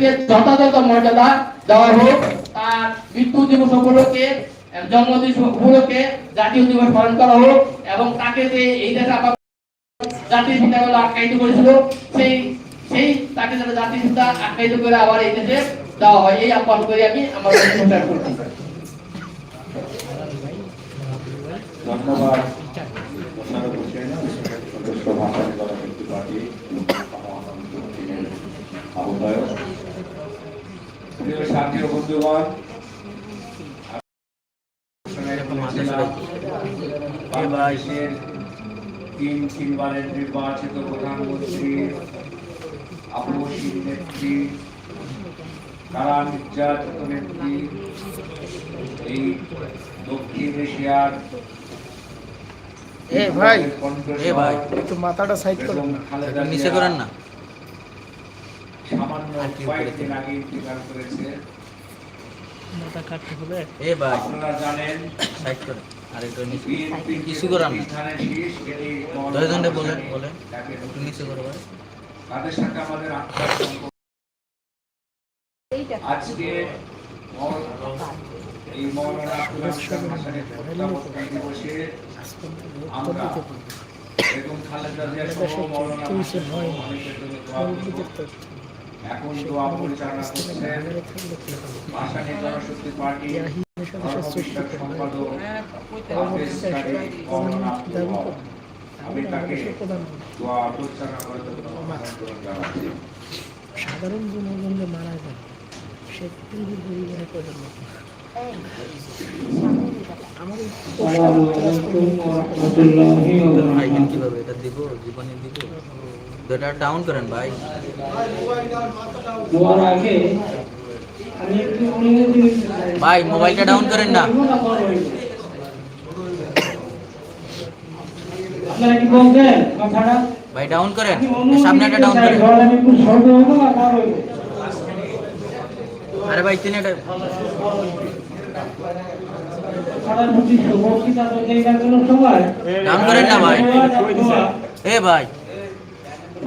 নেত্রীকে যথাযথ মর্যাদা দেওয়া হোক, তার মৃত্যু দিবস উপলক্ষে জন্মদিন উপলক্ষে জাতীয় দিবস পালন করা হোক এবং তাকে যে এই দেশে জাতির পিতা বলে আখ্যায়িত করেছিল, সেই সেই তাকে যেন জাতির পিতা আখ্যায়িত করে আবার এই দেশে দেওয়া হয়। এই আহ্বান করে আমি, আমার প্রচার করছি। ধন্যবাদ। আহ্বায়ক। প্রিয় সাথী ও বন্ধুগণ বাংলাদেশের তিন তিনবারের নির্বাচিত প্রধানমন্ত্রী আপসী নেত্রী কারা নির্যাতিত নেত্রী এই দক্ষিণ এশিয়ার এ ভাই, এ ভাই একটু মাথাটা সাইড করুন নিচে করেন না। সামান্য কয়েকদিন আগে ইন্তিকাল করেছে। আপনারা জানেন সাইড করে। আর একটু নিচে। বিএনপি কিছু করার বলেন বলেন। তাকে একটু নিচে করে ভাই। তাদের সাথে আমাদের আজকে এই মৌলানা দিবসে আমরা বেগম খালেদা জিয়া সহ মৌলানা এখন দোয়া পরিচালনা করছেন ভাষানী জনশক্তি পার্টি সম্পাদক। আমি তাকে দোয়া পরিচালনা সাধারণ জনগণ যে মারা যায় সে পূর্ব পরিবারে প্রজন্ম এখানে কীভাবে এটা দিব জীবনে দিব এটা ডাউন করেন ভাই। ভাই মোবাইলটা ডাউন করেন না। ভাই ডাউন করেন। সামনেটা ডাউন করেন? আরে ভাই তিনি এটা ডাউন করেন না ভাই। এ ভাই।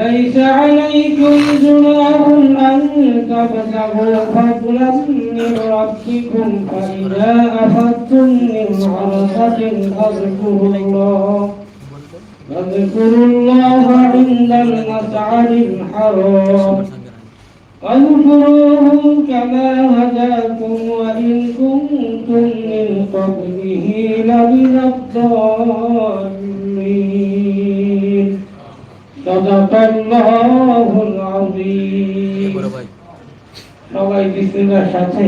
ليس عليكم جناح أن تبتغوا فضلا من ربكم فإذا أخذتم من عرفة فاذكروا الله. واذكروا الله عند المشعر الحرام. واذكروه كما هداكم وإن كنتم من قبله لمن الضالين. صدق الله العظيم বড় ভাই সবাই বিসমিল্লার সাথে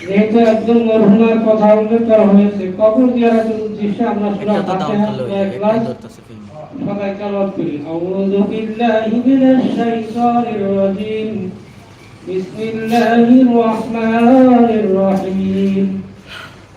যেহেতু একজন মরহুমার কথা উল্লেখ করা হয়েছে কবর জিয়ারতের উদ্দেশ্যে আমরা সূরা এটা তো ডাউন ফাতিহা করলে এক একটাই ক্লাস ধরতেছে ফিল্ম সবাই তেলাওয়াত করি আউযু বিল্লাহি মিনাশ শাইতানির রাজীম বিসমিল্লাহির রহমানির রহিম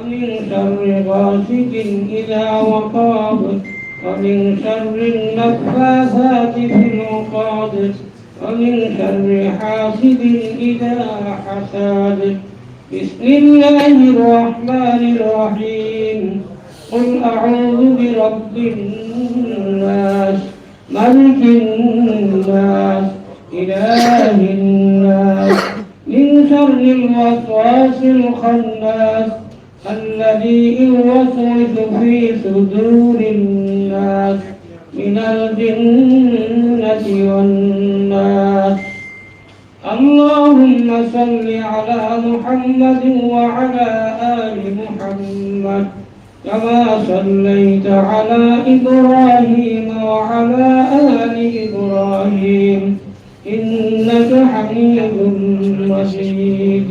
ومن شر غاسق إذا وقاب ومن شر النفاثات في العقاد ومن شر حاسد إذا حسد بسم الله الرحمن الرحيم. قل أعوذ برب الناس ملك الناس إله الناس من شر الوسواس الخناس. الذي يوسوس في صدور الناس من الجنة والناس. اللهم صل على محمد وعلى آل محمد كما صليت على إبراهيم وعلى آل إبراهيم. إنك حميد مجيد.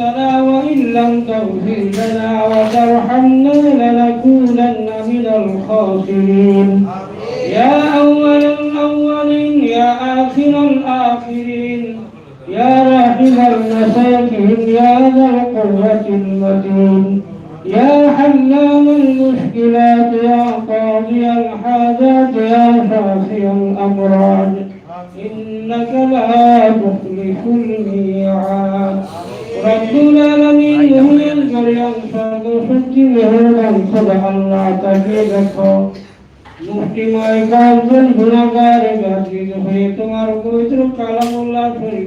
أنفسنا وإن لم تغفر لنا وترحمنا لنكونن من الخاسرين. يا أول الأولين يا آخر الآخرين يا راحم المساكين يا ذا القوة المتين يا حلام المشكلات يا قاضي الحاجات يا شافي الأمراض. إنك لا تخلف الميعاد. মুক্তিময় গার্জন গুণাগার গার্জিত হয়ে তোমার পবিত্র কালামুল্লাহ শরীর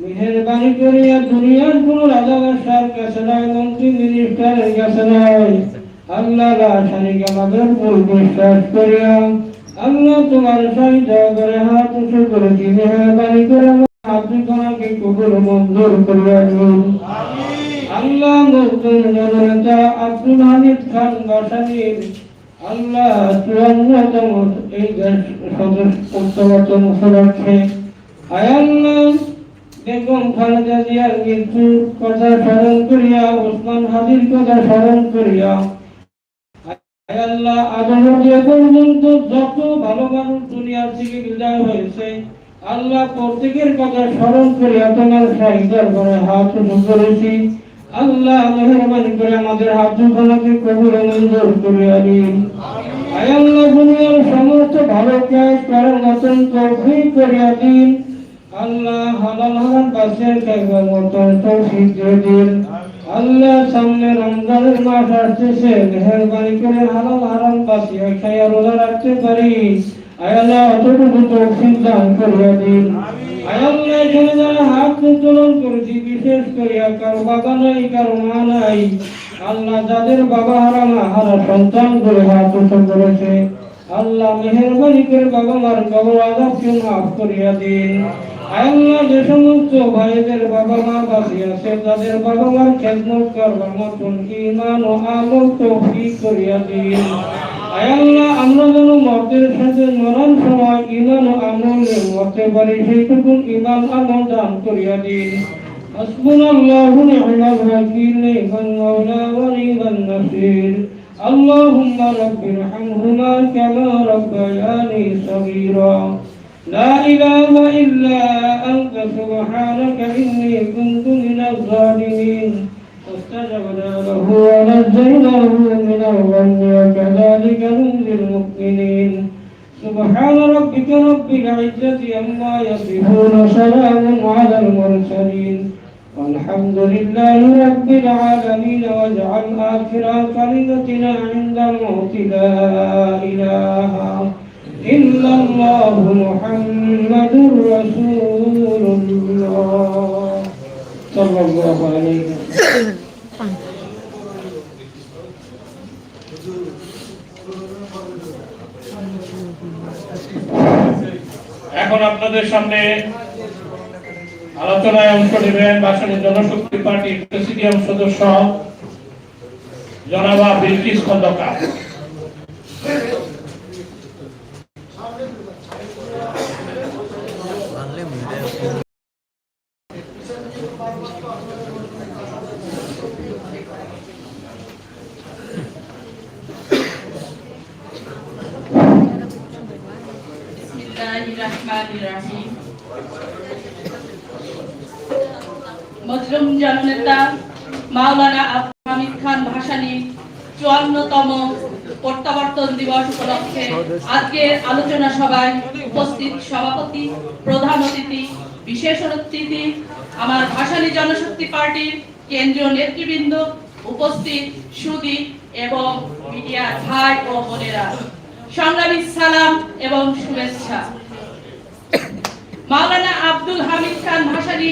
মেহরবানি করিয়া দুনিয়ার কোন রাজা বাসার কাছে নয়, মন্ত্রী মিনিস্টারের কাছে নয়। আল্লাহ রাসানিক আমাদের উপর বিশ্বাস করিয়া, আল্লাহ তোমার সহিত করে হাত উঁচু করেছি মেহরবানি করে আমার হাত দুখানাকে কবুল মঞ্জুর করিয়া দিন। আল্লাহ নতুন জননেতা আব্দুল হামিদ খান বাসানির, আল্লাহ এই দেশ সদস্যে আয়াল্লাহ বেগম খালেদা জিয়ার মৃত্যুর কথা স্মরণ করিয়া হাদির কথা স্মরণ করিয়া আল্লাহ আদম যে পর্যন্ত যত ভালো মানুষ দুনিয়া থেকে বিদায় হয়েছে আল্লাহ প্রত্যেকের কথা স্মরণ করিয়া তোমার সাহিদার করে হাত করেছি। আল্লাহ মেহরবানি করে আমাদের হাত দুখানাকে কবুল মঞ্জুর করিয়া দিন আয় দুনিয়ার সমস্ত ভালো কাজ করার মতন তৌফিক করিয়া দিন আল্লাহ হালাল হারাম বাসের খাইবার মতন তৌফিক দিয়ে দিন। আল্লাহ সামনে রমজানের মাস আসতেছে মেহরবানি করে হালাল হারাম বাসিয়া খাইয়া রোজা রাখতে পারি। আয় আল্লাহ অতটুকু তৌফিক দান করিয়া দিন। আয় আল্লাহ এখানে যারা হাত উত্তোলন করেছি বিশেষ করিয়া কারও বাবা নাই কারও মা নাই। আল্লাহ যাদের বাবা হারা মা হারা সন্তান করে হাত উঁচু করেছে। আল্লাহ মেহরবানি করে বাবা মার কবর আজাবকে মাফ করিয়া দিন। আল্লাহ যে সমস্ত ভাইদের বাবা মা বাসি আছে তাদের বাবা মার খেদমত করবার মতন ইমান ও আমল তৌফিক করিয়া দিন আয় আল্লাহ আমরা যেন মতের সাথে মরণ সময় ইমান ও আমলে মরতে পারি সেইটুকু ইমান আমল দান করিয়া দিন حسبنا الله نعم الوكيل نعم المولى ونعم النصير اللهم رب ارحمهما كما ربياني صغيرا لا إله إلا أنت سبحانك إني كنت من الظالمين. فاستجبنا له ونجيناه من الغم وكذلك ننجي المؤمنين. سبحان ربك رب العزة عما يصفون سلام على المرسلين. والحمد لله رب العالمين واجعل آخر كلمتنا عند الموت لا إله ইল্লাল্লাহ মুহাম্মাদুর রাসূলুল্লাহ। সাল্লাল্লাহু আলাইহি এখন আপনাদের সামনে আলোচনায় অংশ নেবেন বাসনের জনশক্তি পার্টির প্রেসিডিয়াম সদস্য জনাবা বিলকিস খন্দকার। মজলুম জননেতা মাওলানা আব্দুল হামিদ খান ভাসানী চুয়ান্নতম প্রত্যাবর্তন দিবস উপলক্ষে আজকের আলোচনা সভায় উপস্থিত সভাপতি, প্রধান অতিথি, বিশেষ অতিথি, আমার ভাসানী জনশক্তি পার্টির কেন্দ্রীয় নেতৃবৃন্দ উপস্থিত সুদী এবং মিডিয়ার ভাই ও বোনেরা। সংগ্রামী সালাম এবং শুভেচ্ছা। মাওলানা আব্দুল হামিদ খান ভাসানী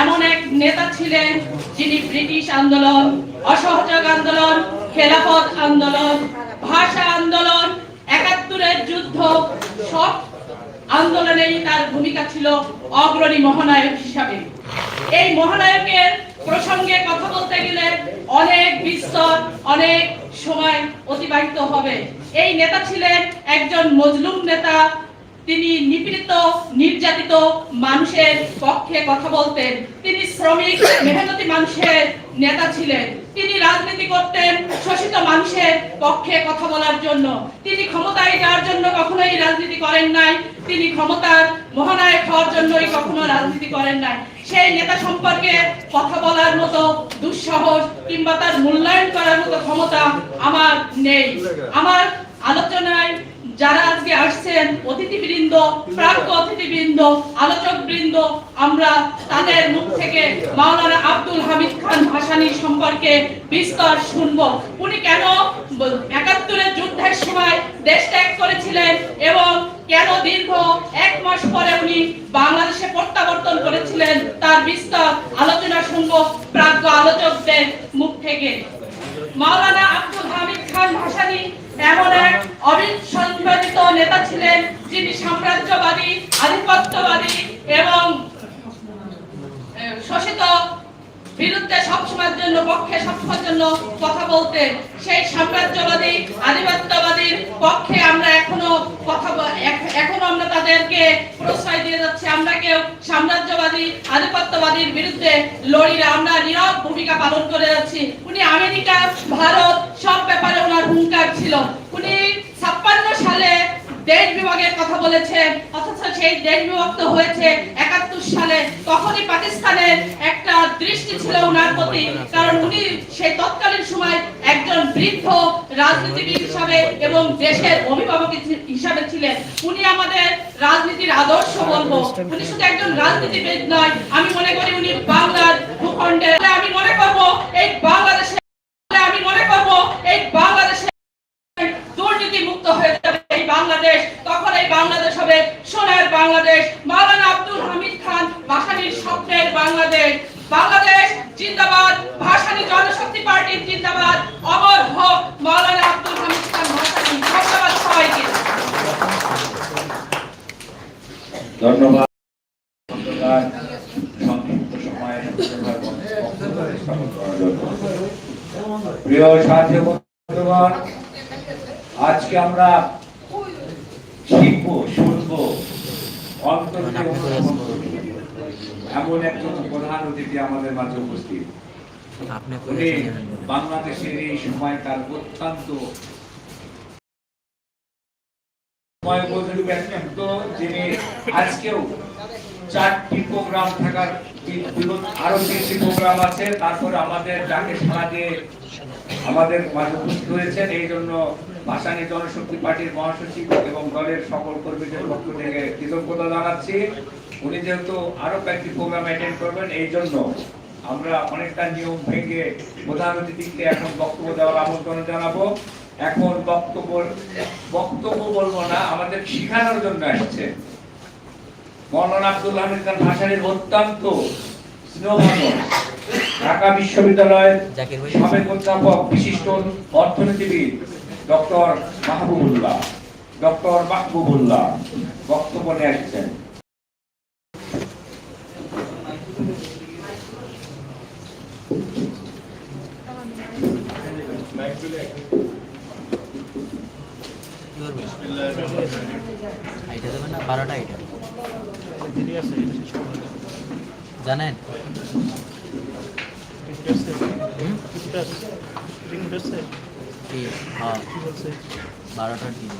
এমন এক নেতা ছিলেন যিনি ব্রিটিশ আন্দোলন, অসহযোগ আন্দোলন, খেলাফত আন্দোলন, ভাষা আন্দোলন, একাত্তরের যুদ্ধ, সব আন্দোলনেই তার ভূমিকা ছিল অগ্রণী মহানায়ক হিসাবে। এই মহানায়কের প্রসঙ্গে কথা বলতে গেলে অনেক বিস্তর, অনেক সময় অতিবাহিত হবে। এই নেতা ছিলেন একজন মজলুম নেতা তিনি নিপীড়িত, নির্যাতিত মানুষের পক্ষে কথা বলতেন। তিনি শ্রমিক, মেহনতি মানুষের নেতা ছিলেন। তিনি রাজনীতি করতেন শোষিত মানুষের পক্ষে কথা বলার জন্য। তিনি ক্ষমতায় যাওয়ার জন্য কখনোই রাজনীতি করেন নাই। তিনি ক্ষমতার মহানায়ক হওয়ার জন্যই কখনো রাজনীতি করেন নাই। সেই নেতা সম্পর্কে কথা বলার মতো দুঃসাহস কিংবা তার মূল্যায়ন করার মতো ক্ষমতা আমার নেই। আমার আলোচনায় যারা আজকে আসছেন, অতিথিবৃন্দ, প্রাপ্ত অতিথিবৃন্দ আলোচক বৃন্দ আমরা তাদের মুখ থেকে মাওলানা আব্দুল হামিদ খান ভাসানী সম্পর্কে বিস্তর শুনব। উনি কেন একাত্তরের যুদ্ধের সময় দেশ ত্যাগ করেছিলেন এবং কেন দীর্ঘ এক মাস পরে উনি বাংলাদেশে প্রত্যাবর্তন করেছিলেন, তার বিস্তর আলোচনা শুনব প্রাজ্ঞ আলোচকদের মুখ থেকে। মাওলানা আব্দুল হামিদ খান ভাসানী এমন এক অবিসংবাদিত নেতা ছিলেন যিনি সাম্রাজ্যবাদী আধিপত্যবাদী এবং শোষিত বিরুদ্ধে সবসময়ের জন্য, পক্ষে সবসময়ের জন্য কথা বলতে। সেই সাম্রাজ্যবাদী, আধিপত্যবাদীর পক্ষে আমরা এখনও কথা এখনও আমরা তাদেরকে প্রশ্রয় দিয়ে যাচ্ছি। আমরা কেউ সাম্রাজ্যবাদী, আধিপত্যবাদীর বিরুদ্ধে লড়ি আমরা নীরব ভূমিকা পালন করে যাচ্ছি। উনি আমেরিকা, ভারত, সব ব্যাপারে ওনার হুঙ্কার ছিল। উনি ছাপ্পান্ন সালে দেশ বিভাগের কথা বলেছেন অথচ সেই দেশ বিভক্ত হয়েছে একাত্তর সালে। তখনই পাকিস্তানের একটা দৃষ্টি ছিল ওনার প্রতি, কারণ উনি সেই তৎকালীন সময় একজন বৃদ্ধ রাজনীতিবিদ হিসাবে এবং দেশের অভিভাবক হিসাবে ছিলেন। উনি আমাদের রাজনীতির আদর্শ বলব। উনি শুধু একজন রাজনীতিবিদ নয়, আমি মনে করি উনি বাংলার ভূখণ্ডে। আমি মনে করব এই বাংলাদেশে আমি মনে করব এই বাংলাদেশে দুর্নীতি মুক্ত হয়ে যাবে এই বাংলাদেশ, তখন এই বাংলাদেশ হবে সোনার বাংলাদেশ। মাওলানা আব্দুল হামিদ খান ভাসানীর স্বপ্নের বাংলাদেশ। বাংলাদেশ জিন্দাবাদ, ভাসানী জনশক্তি পার্টির জিন্দাবাদ। অমর হোক মাওলানা আব্দুল হামিদ খান ভাসানী। ধন্যবাদ সবাইকে। ধন্যবাদ। আজকে আমরা শিখব শুনব। এমন একজন প্রধান অতিথি আমাদের মাঝে উপস্থিত উনি বাংলাদেশের এই সময়কার অত্যন্ত সময় উপযোগী ব্যক্তিত্ব যিনি আজকেও চারটি প্রোগ্রাম থাকার আরও তিনটি প্রোগ্রাম আছে। তারপর আমাদের ডাকে সাড়া দিয়ে আমাদের উপস্থিত হয়েছেন এই জন্য জনশক্তি পার্টির মহাসচিব এবং দলের সকল কর্মীদের পক্ষ থেকে কৃতজ্ঞতা জানাচ্ছি। উনি যেহেতু আরও কয়েকটি প্রোগ্রাম অ্যাটেন্ড করবেন, এই জন্য আমরা অনেকটা নিয়ম ভেঙে প্রধান অতিথিকে এখন বক্তব্য দেওয়ার আমন্ত্রণ জানাব। এখন বক্তব্য বক্তব্য বলব না, আমাদের শিখানোর জন্য আসছে মৌলানা আব্দুল হামিদ খান ভাসানির অত্যন্ত স্নেহভাজন ঢাকা বিশ্ববিদ্যালয়ের সাবেক অধ্যাপক বিশিষ্ট অর্থনীতিবিদ ডক্টর মাহবুবুল্লাহ ডক্টর মাহবুবুল্লাহ বক্তব্য নিয়ে আসছেন। আইটা দেবেন না? বারোটা আইটা জানেন? হ্যাঁ। বারোটা টিম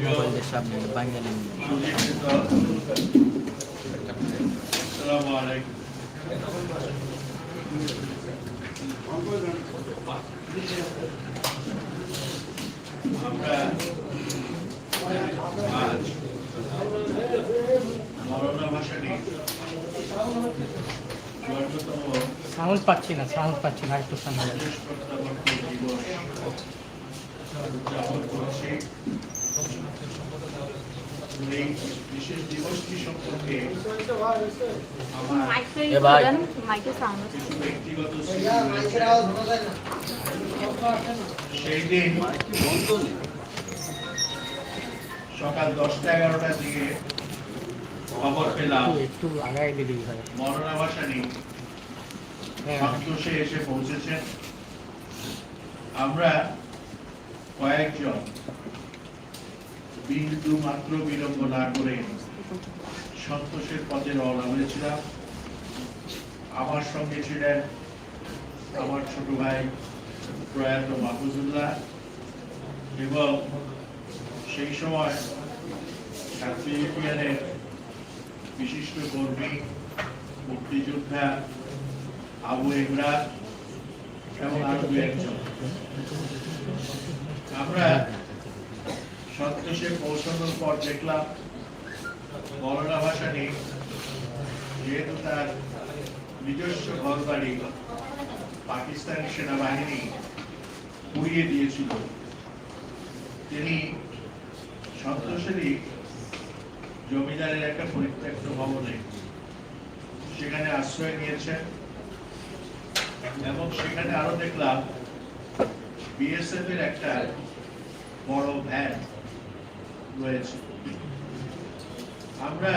মোবাইলের সামনে বাঙালি আসসালামু আলাইকুম। সাউন্ড পাচ্ছি না সাউন্ড পাচ্ছি না একটু সামনে এই বিশেষ দিবসটি সম্পর্কে আমার এ ভাই। মাইকে সাউন্ড কিছু ব্যক্তিগত সেই দিন সকাল দশটা এগারোটার দিকে খবর পেলাম একটু আগায় দিলেই হয় মরনা ভাসানী হ্যাঁ। সন্তোষে এসে পৌঁছেছেন। আমরা কয়েকজন বিন্দু মাত্র বিলম্ব না করে সন্তোষের পথে রওনা হয়েছিলাম। আমার সঙ্গে ছিলেন আমার ছোট ভাই প্রয়াত মাহফুজুল্লাহ এবং সেই সময় বিশিষ্ট কর্মী, মুক্তিযোদ্ধা আবু ইমরান এবং আরও দু একজন। আমরা সন্তোষে পৌঁছানোর পর দেখলাম বড়রা ভাষা নেই, যেহেতু তার নিজস্ব ঘর বাড়ি পাকিস্তানি সেনাবাহিনী পুড়িয়ে দিয়েছিল, তিনি সন্তোষেরই জমিদারের একটা পরিত্যক্ত ভবনে সেখানে আশ্রয় নিয়েছেন এবং সেখানে আরও দেখলাম বিএসএফ এর একটা বড় ভ্যান। রয়েছে। আমরা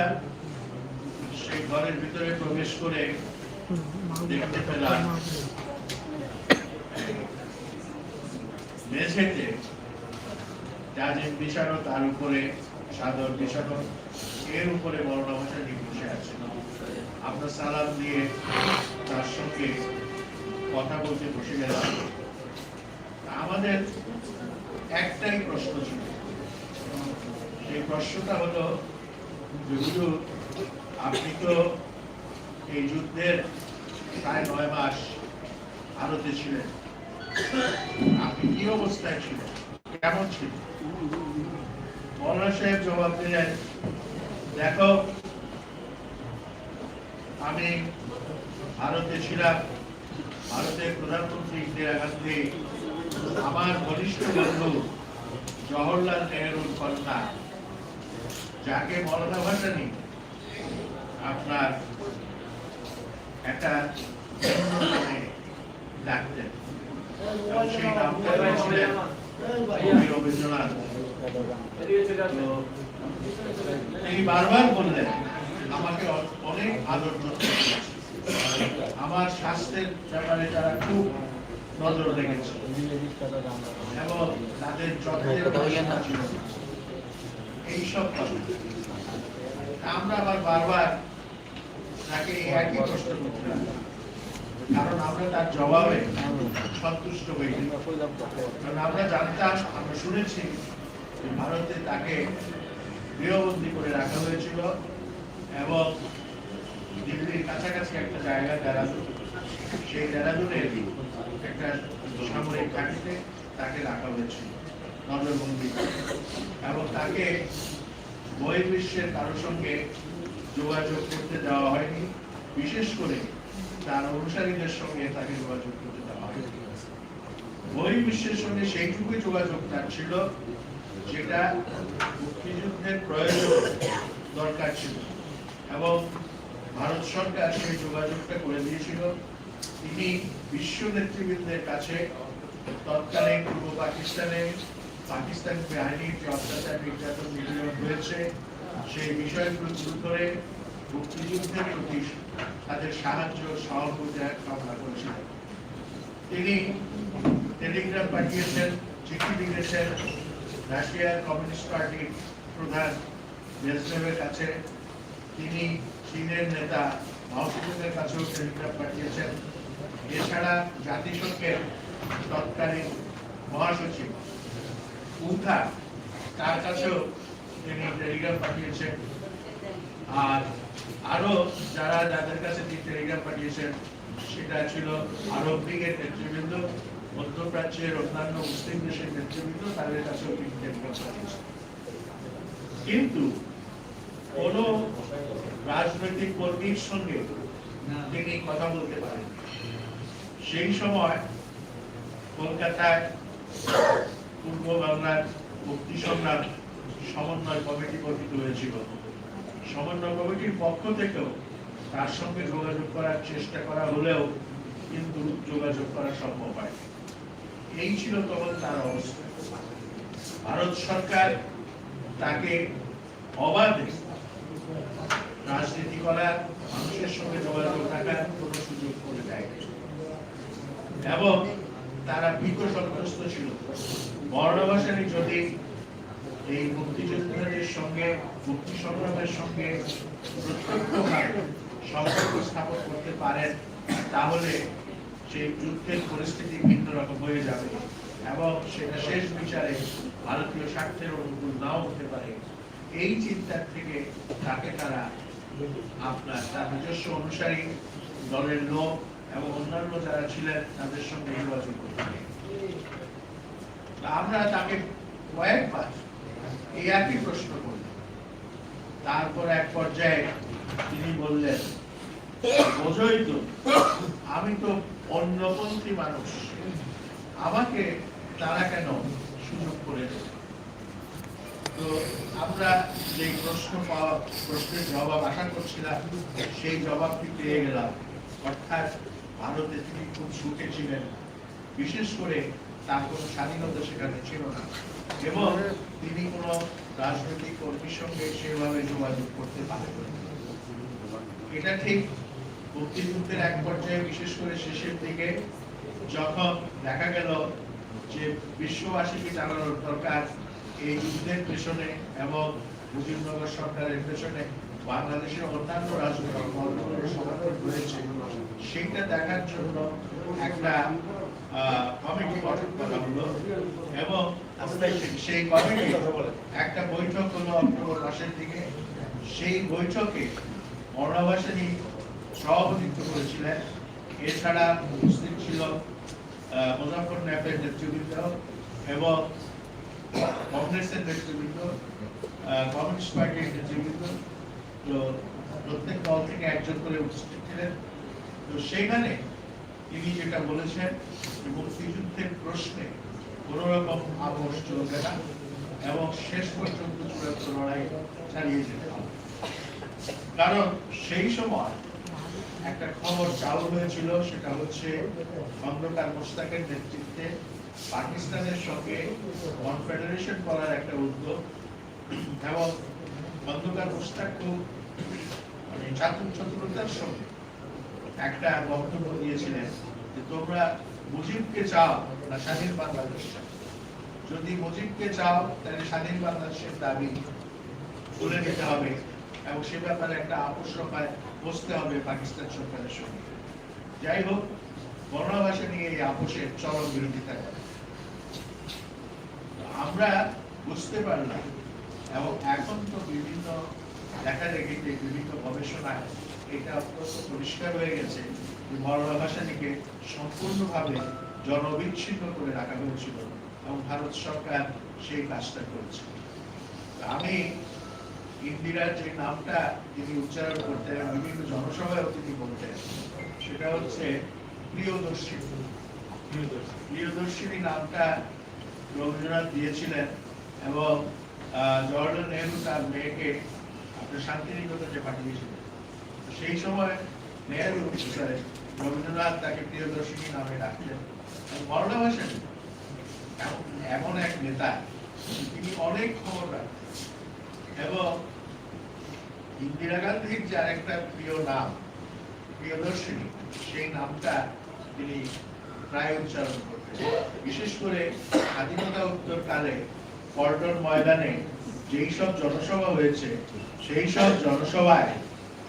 সেই ঘরের ভিতরে প্রবেশ করে দেখতে পেলাম, মেঝেতে জাজিম বিছানো তার উপরে, সাদর বিছানো এর উপরে বর্ণা ভাষা বসে আছে। আমরা সালাম দিয়ে তার সঙ্গে কথা বলতে বসে গেলাম। আমাদের একটাই প্রশ্ন ছিল সেই প্রশ্নটা হলো যে হুজুর, আপনি তো এই যুদ্ধের প্রায় নয় মাস ভারতে ছিলেন। আপনি কি অবস্থায় ছিলেন? কেমন ছিল মৌলানা সাহেব জবাব দিলেন দেখো আমি ভারতে ছিলাম ভারতের প্রধানমন্ত্রী ইন্দিরা গান্ধী আমার ঘনিষ্ঠ বন্ধু জওহরলাল নেহরুর কন্যা। যাকে মৌলানা ভাসানি আপনার একটা আমার স্বাস্থ্যের ব্যাপারে তারা খুব নজর রেখেছে। এবং তাদের যত্নের এইসব কথা। আমরা আবার বারবার তাকে একই প্রশ্ন করছিলাম কারণ আমরা তার জবাবে সন্তুষ্ট হইনি কারণ আমরা জানতাম আমরা শুনেছি যে ভারতে তাকে গৃহবন্দী করে রাখা হয়েছিল এবং দিল্লির কাছাকাছি একটা জায়গা, দেরাদুন। সেই দেরাদুনের একটা সামরিক ঘাঁটিতে তাকে রাখা হয়েছিল। নজরবন্দি এবং তাকে বহির্বিশ্বের কারোর সঙ্গে যোগাযোগ করতে দেওয়া হয়নি। বিশেষ করে তার অনুসারীদের সঙ্গে তাকে যোগাযোগ করতে দেওয়া হয়নি। বহির্বিশ্বের সঙ্গে সেইটুকুই যোগাযোগ তার ছিল, যেটা মুক্তিযুদ্ধের প্রয়োজন দরকার ছিল। এবং ভারত সরকার সেই যোগাযোগটা করে দিয়েছিল। তিনি বিশ্ব নেতৃবৃন্দের কাছে তৎকালীন পূর্ব পাকিস্তানে পাকিস্তান বাহিনীর যে অত্যাচার নির্যাতন নিপীড়ন হয়েছে, সেই বিষয়গুলো তুলে ধরে মুক্তিযুদ্ধের প্রতি তাদের সাহায্য সহযোগিতা কামনা করেছিলেন তিনি টেলিগ্রাম পাঠিয়েছেন, চিঠি লিখেছেন, রাশিয়ার কমিউনিস্ট পার্টির প্রধান ব্রেজনেভের কাছে। তিনি চীনের নেতা মাওসেতুংয়ের কাছেও টেলিগ্রাম পাঠিয়েছেন। এছাড়া জাতিসংঘের তৎকালীন মহাসচিব তার কাছেও তিনি টেলিগ্রাম পাঠিয়েছেন। আরও যারা যাদের কাছে তিনি টেলিগ্রাম পাঠিয়েছেন, সেটা ছিল আরব লীগের নেতৃবৃন্দ, মধ্যপ্রাচ্যের অন্যান্য মুসলিম দেশের নেতৃবৃন্দ, তাদের কাছেও তিনি টেলিগ্রাম পাঠিয়েছেন। কিন্তু কোন রাজনৈতিক কর্মীর সঙ্গে তিনি কথা বলতে পারেন সেই সময় কলকাতায় পূর্ব বাংলার মুক্তি সংগ্রাম সমন্বয় কমিটি গঠিত হয়েছিল। সমন্বয় কমিটির পক্ষ থেকেও তার সঙ্গে যোগাযোগ করার চেষ্টা করা হলেও কিন্তু যোগাযোগ করা সম্ভব হয় এই ছিল তখন তার অবস্থা। ভারত সরকার তাকে অবাধে রাজনীতি করার মানুষের সঙ্গে যোগাযোগ রাখার কোন সুযোগ করে দেয় এবং তারা ভীত সন্ত্রস্ত ছিল। বর্ণভাষারী যদি এই মুক্তিযোদ্ধাদের সঙ্গে, মুক্তি সংগ্রামের সঙ্গে সম্পর্ক স্থাপন করতে পারেন, তাহলে সেই যুদ্ধের পরিস্থিতি ভিন্ন রকম হয়ে যাবে এবং সেটা শেষ বিচারে ভারতীয় স্বার্থের অনুকূল নাও হতে পারে। এই চিন্তার থেকে তাকে তারা আপনার, তার নিজস্ব অনুসারী দলের লোক এবং অন্যান্য যারা ছিলেন, তাদের সঙ্গে নির্বাচন করতে আমরা তাকে কয়েকবার এই একই প্রশ্ন করলাম তারপর এক পর্যায়ে তিনি বললেন, বোঝই তো, আমি তো অন্যপন্থী মানুষ। আমাকে তারা কেন সুযোগ করে তো আমরা যে প্রশ্ন পাওয়া, প্রশ্নের জবাব আশা করছিলাম, সেই জবাবটি পেয়ে গেলাম। অর্থাৎ ভারতে তিনি খুব সুখে ছিলেন। বিশেষ করে তার কোনো স্বাধীনতা সেখানে ছিল না। এবং তিনি কোনো রাজনৈতিক কর্মীর সঙ্গে সেভাবে যোগাযোগ করতে পারেন এটা ঠিক মুক্তিযুদ্ধের এক পর্যায়ে, বিশেষ করে শেষের দিকে, যখন দেখা গেল যে বিশ্ববাসীকে জানানোর দরকার এই যুদ্ধের পেছনে এবং মুজিবনগর সরকারের পেছনে বাংলাদেশের অন্যান্য রাজনৈতিক সমর্থন রয়েছে সেইটা দেখার জন্য একটা কমিটি গঠন করা হলো এবং সেই কমিটি একটা বৈঠক হলো অক্টোবর মাসের দিকে সেই বৈঠকে অর্ণবাসনী সভাপতিত্ব করেছিলেন এছাড়া উপস্থিত ছিল মুজাফর ন্যাপের নেতৃবৃন্দ এবং কংগ্রেসের নেতৃবৃন্দ কমিউনিস্ট পার্টির নেতৃবৃন্দ তো প্রত্যেক দল থেকে একজন করে উপস্থিত ছিলেন। তো সেখানে তিনি যেটা বলেছেন এবং মুক্তিযুদ্ধের প্রশ্নে কোন রকম আপোষ চলবে না এবং শেষ পর্যন্ত চূড়ান্ত লড়াই চালিয়ে যেতে হবে। কারণ সেই সময় একটা খবর চালু হয়েছিল, সেটা হচ্ছে খন্দকার মোস্তাকের নেতৃত্বে পাকিস্তানের সঙ্গে কনফেডারেশন করার একটা উদ্যোগ এবং খন্দকার মোস্তাক খুব মানে ছাত্র চতুরতার সঙ্গে একটা বক্তব্য দিয়েছিলেন যে তোমরা মুজিবকে চাও না স্বাধীন বাংলাদেশ চাও। যদি মুজিবকে চাও, তাহলে স্বাধীন বাংলাদেশের দাবি তুলে নিতে হবে এবং সে ব্যাপারে একটা আপোষ সভায় বসতে হবে পাকিস্তান সরকারের সঙ্গে। যাই হোক, বর্ণভাষা নিয়ে এই আপোষের চরম বিরোধিতা করে। আমরা বুঝতে পারলাম এবং এখন তো বিভিন্ন দেখা দেখিতে বিভিন্ন গবেষণায় এটা পরিষ্কার হয়ে গেছে যে বর্ণা ভাষাটিকে সম্পূর্ণভাবে জনবিচ্ছিন্ন করে রাখা হয়েছিল এবং ভারত সরকার সেই কাজটা করেছে। আমি ইন্দিরার যে নামটা তিনি উচ্চারণ করতেন বিভিন্ন জনসভায়ও তিনি বলতেন, সেটা হচ্ছে প্রিয়দর্শিনী প্রিয়দর্শিনী নামটা রবীন্দ্রনাথ দিয়েছিলেন এবং জওয়াহরলাল নেহরু তার মেয়েকে আপনার শান্তিনিকেতনে পাঠিয়েছিলেন তো সেই সময় নেহরু sorry, রবীন্দ্রনাথ তাকে প্রিয়দর্শিনী নামে ডাকতেন এবং বর্ণা এমন এক নেতা তিনি অনেক খবর রাখতেন। এবং ইন্দিরা গান্ধীর যার একটা প্রিয় নাম প্রিয়দর্শিনী সেই নামটা তিনি প্রায় উচ্চারণ করতেন। বিশেষ করে স্বাধীনতা উত্তর কালে পল্টন ময়দানে যেই সব জনসভা হয়েছে সেই সব জনসভায়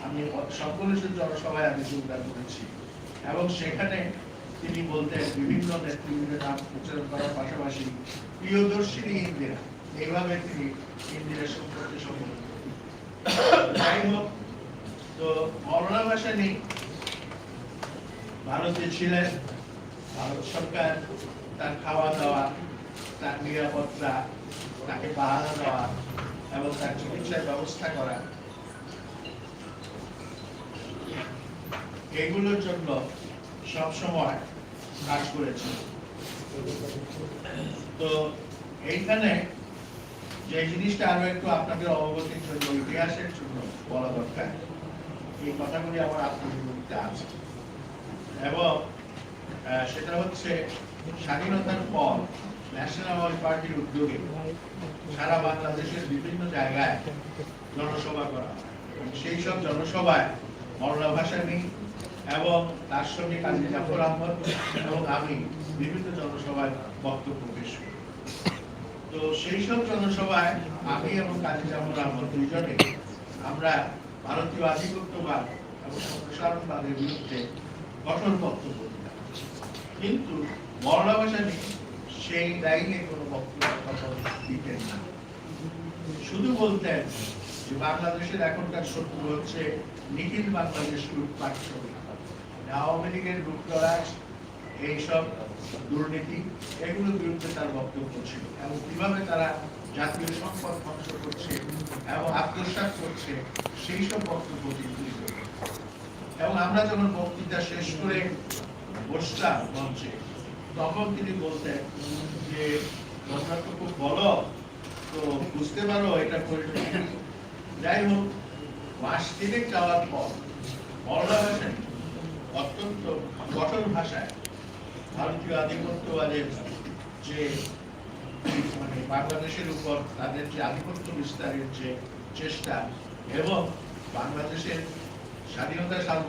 আমি সংকলিত জনসভায় আমি যোগদান করেছি। এবং সেখানে তিনি বলতেন, বিভিন্ন নেতৃবৃন্দের নাম উচ্চারণ করার পাশাপাশি প্রিয়দর্শিনী ইন্দিরা। এইভাবে তিনি ইন্দিরা সম্পর্কে সম্বোধন যাই হোক, তো ভারতে ছিলেন। ভারত সরকার তার খাওয়া দাওয়া, তার নিরাপত্তা, তাকে পাহারা দেওয়া এবং তার চিকিৎসার ব্যবস্থা করা এগুলোর জন্য সব সময় কাজ করেছে। তো এইখানে যে জিনিসটা আরও একটু আপনাদের অবগতির জন্য, ইতিহাসের জন্য বলা দরকার, এই কথাগুলি আমার আত্মজীবনীতে আছে। এবং সেটা হচ্ছে স্বাধীনতার পর ন্যাশনাল পার্টির উদ্যোগে সারা বাংলাদেশের বিভিন্ন জায়গায় জনসভা করা সেই সব জনসভায় বাংলা ভাষা ভাসানী এবং তার সঙ্গে কাজী জাফর আহমদ এবং আমি বিভিন্ন জনসভায় বক্তব্য পেশ করি। তো সেই সব জনসভায় আমি এবং কাজী জাফর আহমদ দুইজনে আমরা ভারতীয় আধিপত্যবাদ এবং সম্প্রসারণবাদের বিরুদ্ধে কঠোর বক্তব্য দিতাম। কিন্তু মরলা ভাসানী সেই লাইনে কোনো বক্তব্য দিতেন না। শুধু বলতেন যে বাংলাদেশের এখনকার শত্রু হচ্ছে নিখিল বাংলাদেশ লুটপাট ছবি আওয়ামী লীগের লুটতরাজ এইসব দুর্নীতি, এগুলোর বিরুদ্ধে তার বক্তব্য ছিল এবং কীভাবে তারা জাতীয় সম্পদ ধ্বংস করছে এবং আত্মসাৎ করছে, সেই সব বক্তব্য তিনি এবং আমরা যখন বক্তৃতা শেষ করে বসতাম মঞ্চে, তখন তিনি বলতেন যে, তোমরা তো খুব বলো তো বুঝতে পারো এটা পরিণতি কি?" যাই হোক, মাস তিনেক যাওয়ার পর মরলা ভাষায় অত্যন্ত কঠোর ভাষায় ভারতীয় আধিপত্যবাদের যে মানে বাংলাদেশের উপর তাদের যে আধিপত্য বিস্তারের যে চেষ্টা এবং বাংলাদেশের স্বাধীনতা সার্ব